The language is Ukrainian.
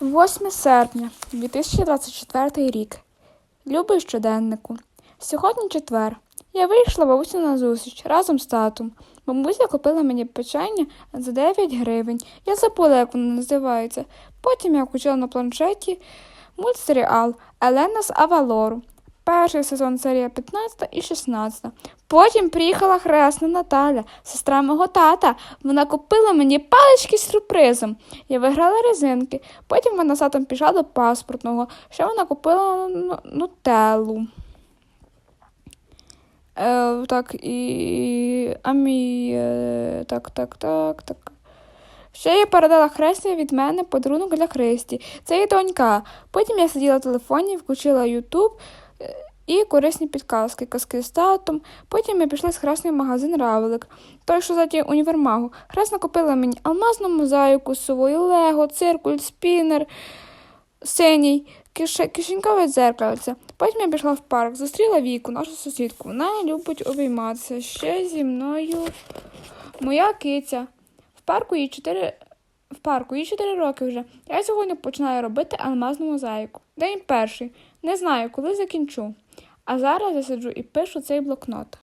8 серпня 2024 рік. Любий щоденнику. Сьогодні четвер. Я вийшла бабусю на зустріч разом з татом. Бабуся купила мені печення за 9 гривень. Я забула, як воно називається. Потім я включила на планшеті мультсеріал Елена з Авалору. Перший сезон серія 15 і 16. Потім приїхала хресна Наталя, сестра мого тата. Вона купила мені палички з сюрпризом. Я виграла резинки. Потім вона з татом пішла до паспортного. Ще вона купила ну- нутеллу. Е, так, і. А мій. Е, так, так, так, так. Ще я передала Хресті від мене подарунок для Христі. Це її донька. Потім я сиділа в телефоні, включила е, і корисні підказки, казки з татом. Потім я пішла з Хресною в магазин Равелик, той, що заді універмагу. Хресна купила мені алмазну мозаїку з совою, лего, циркуль, спінер, синій, кише- кишенькове дзеркальце. Потім я пішла в парк, зустріла Віку, нашу сусідку. Вона любить обійматися. Ще зі мною моя киця. В парку їй 4... В парку їй 4 роки вже. Я сьогодні починаю робити алмазну мозаїку. День перший. Не знаю, коли закінчу. А зараз я сиджу і пишу цей блокнот.